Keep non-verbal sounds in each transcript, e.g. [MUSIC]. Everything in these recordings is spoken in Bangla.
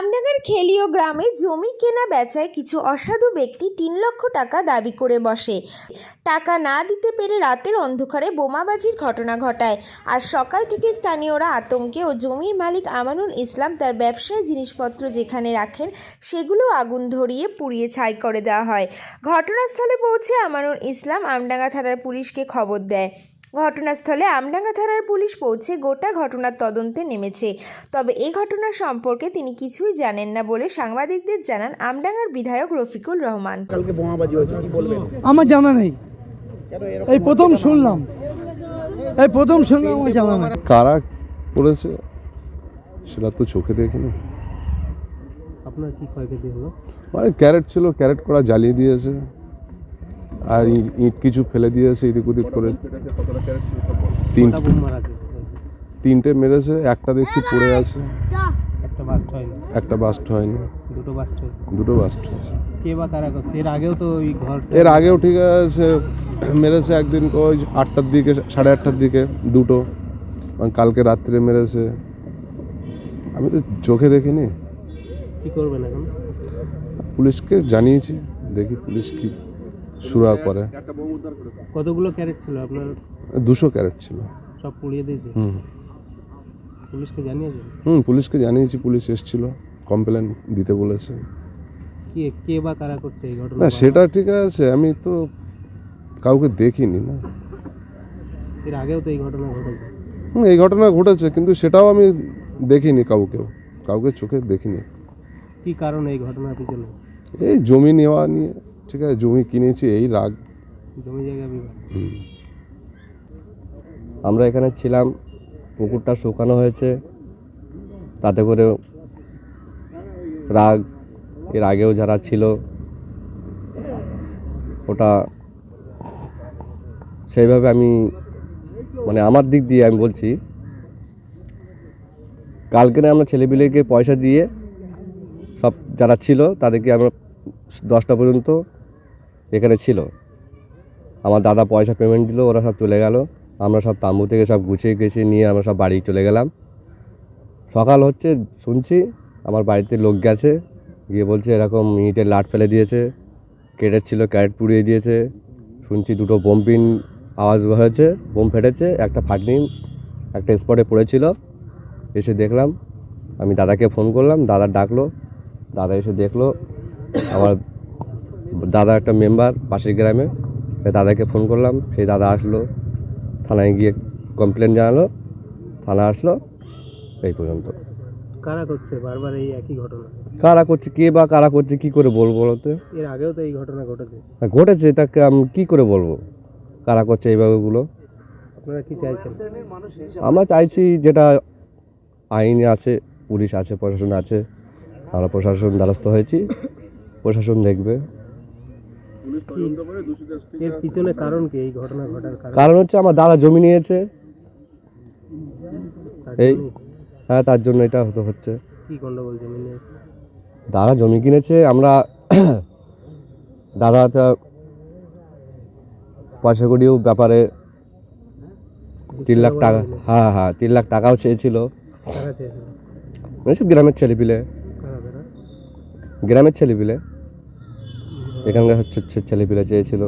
আমডাঙ্গার খেলিও গ্রামে জমি কেনা বেচায় কিছু অসাধু ব্যক্তি তিন লক্ষ টাকা দাবি করে বসে। টাকা না দিতে পেরে রাতের অন্ধকারে বোমাবাজির ঘটনা ঘটায়। আর সকাল থেকে স্থানীয়রা আতঙ্কে ও জমির মালিক আমানুল ইসলাম তার ব্যবসায় জিনিসপত্র যেখানে রাখেন, সেগুলো আগুন ধরিয়ে পুড়িয়ে ছাই করে দেওয়া হয়। ঘটনাস্থলে পৌঁছে আমানুল ইসলাম আমডাঙ্গা থানার পুলিশকে খবর দেয়। ঘটনাস্থলে আমডাঙ্গা থানার পুলিশ পৌঁছে গোটা ঘটনার তদন্তে নেমেছে। তবে এই ঘটনা সম্পর্কে তিনি কিছুই জানেন না বলে সাংবাদিকদের জানান আমডাঙ্গার বিধায়ক রফিকুল রহমান। কালকে বোমাবাজি হয়েছে কি বলবেন? আমার জানা নেই। এই প্রথম শুনলাম। এই প্রথম শুনলাম আমার জানা নেই। কারা করেছে সেটা তো চোখে দেখিনি। আপনার কি ক্ষয়ক্ষতি হলো? মানে ক্যারেট ছিল ক্যারেট করা জ্বালিয়ে দিয়েছে। আর ইট কিছু ফেলে দিয়েছে এদিক ওদিক করে। তিনটে মেরেছে একটা দেখছি পড়ে আছে। একটা বাস্ট হয়নি। একটা বাস্ট হয়নি। দুটো বাস্ট দুটো বাস্ট হয়েছে। কে বা কারা করছে? এর আগেও তো ওই ঘর এর আগেও ঠিক আছে মেরেছে একদিন ওই আটটার দিকে সাড়ে আটটার দিকে দুটো। কালকে রাত্রে মেরেছে। আমি তো চোখে দেখিনি। কি করবেন এখন? পুলিশকে জানিয়েছি দেখি পুলিশ কি সুরা করে কতগুলো ক্যারেট ছিল আপনার? দুশো ক্যারেট ছিল। সব পুড়িয়ে দিয়েছে? হুম। পুলিশকে জানিয়েছেন? হুম পুলিশকে জানিয়েছি পুলিশ এসেছিল। কমপ্লেন দিতে বলেছে। কি কে বা কারা করছে এই ঘটনা না সেটা ঠিক আছে আমি তো কাউকে দেখিনি না। এর আগেও তো এই ঘটনা ঘটেছে। হুম, এই ঘটনা ঘটেছে কিন্তু সেটাও আমি দেখিনি কাউকেও কাউকে চোখে দেখিনি। কি কারণ এই ঘটনার পিছনে? এই জমি নেওয়া নিয়ে। ঠিক আছে জমি কিনেছি এই রাগ। জমি জায়গা আমরা এখানে ছিলাম পুকুরটা শুকানো হয়েছে। তাতে করে রাগ এর আগেও যারা ছিল ওটা সেইভাবে আমি মানে আমার দিক দিয়ে আমি বলছি কালকে না আমরা ছেলেপিলেকে পয়সা দিয়ে সব যারা ছিল তাদেরকে আমরা দশটা পর্যন্ত এখানে ছিল। আমার দাদা পয়সা পেমেন্ট দিল, ওরা সব চলে গেল। আমরা সব তাম্বু থেকে সব গুছিয়ে গেছিয়ে নিয়ে আমরা সব বাড়ি চলে গেলাম। সকাল হচ্ছে, শুনছি, আমার বাড়িতে লোক গেছে। গিয়ে বলছে, এরকম ইটের লাট ফেলে দিয়েছে। ক্যারেট ছিল, ক্যারেট পুড়িয়ে দিয়েছে। শুনছি দুটো বোম পিন আওয়াজ হয়েছে, বোম ফেটেছে, একটা ফাটনি, একটা স্পটে পড়েছিল। এসে দেখলাম, আমি দাদাকে ফোন করলাম, দাদা ডাকলো। দাদা এসে দেখল, আমার দাদা একটা মেম্বার পাশের গ্রামে দাদাকে ফোন করলাম। সেই দাদা আসলো থানায় গিয়ে কমপ্লেন জানালো থানা আসলো এই পর্যন্ত। কারা করছে? বারবার এই একই ঘটনা? কারা করছে কে বা কারা করছে কি করে বলব বলতে এর আগেও তো এই ঘটনা ঘটেছে। ঘটেছে তাকে আমি কী করে বলব? কারা করছে এইভাবেগুলো আপনারা কি চাইছেন? আমরা চাইছি যেটা আইন আছে পুলিশ আছে প্রশাসন আছে আমরা প্রশাসন দ্বারস্থ হয়েছি। প্রশাসন দেখবে। এর পিছনে কারণ কি? এই ঘটনা ঘটার কারণ? কারণ হচ্ছে আমার দাদা জমি নিয়েছে। এই হ্যাঁ তার জন্য এটা হতে হচ্ছে। কি গন্ডগোল জমি নিয়ে? দাদা জমি কিনেছে আমরা [COUGHS] দাদা তো পয়সা কড়িও ব্যাপারে তিন লাখ টাকা হ্যাঁ হ্যাঁ তিন লাখ টাকাও চেয়েছিল। মানে সব গ্রামের ছেলেপিলে। গ্রামের ছেলেপিলে। এখানকার হচ্ছে ছেলেপিলা চেয়েছিল।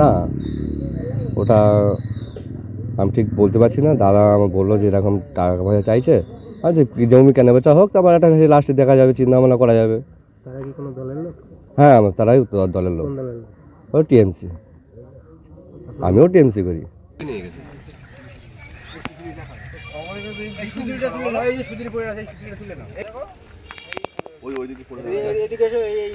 না ওটা আমি ঠিক বলতে পারছি না। দাদা আমার বলল যে এরকম টাকা পয়সা চাইছে। আচ্ছা, আর যে জমি কেনা বেচা হোক তারপর একটা লাস্টে দেখা যাবে চিন্তা ভাবনা করা যাবে। হ্যাঁ আমার তারাই দলের লোক। ও টিএমসি। আমিও টিএমসি করি। সুদীরটা তুলে নয় যে ওই ওইদিকে পড়ে এদিকে এসো এই এই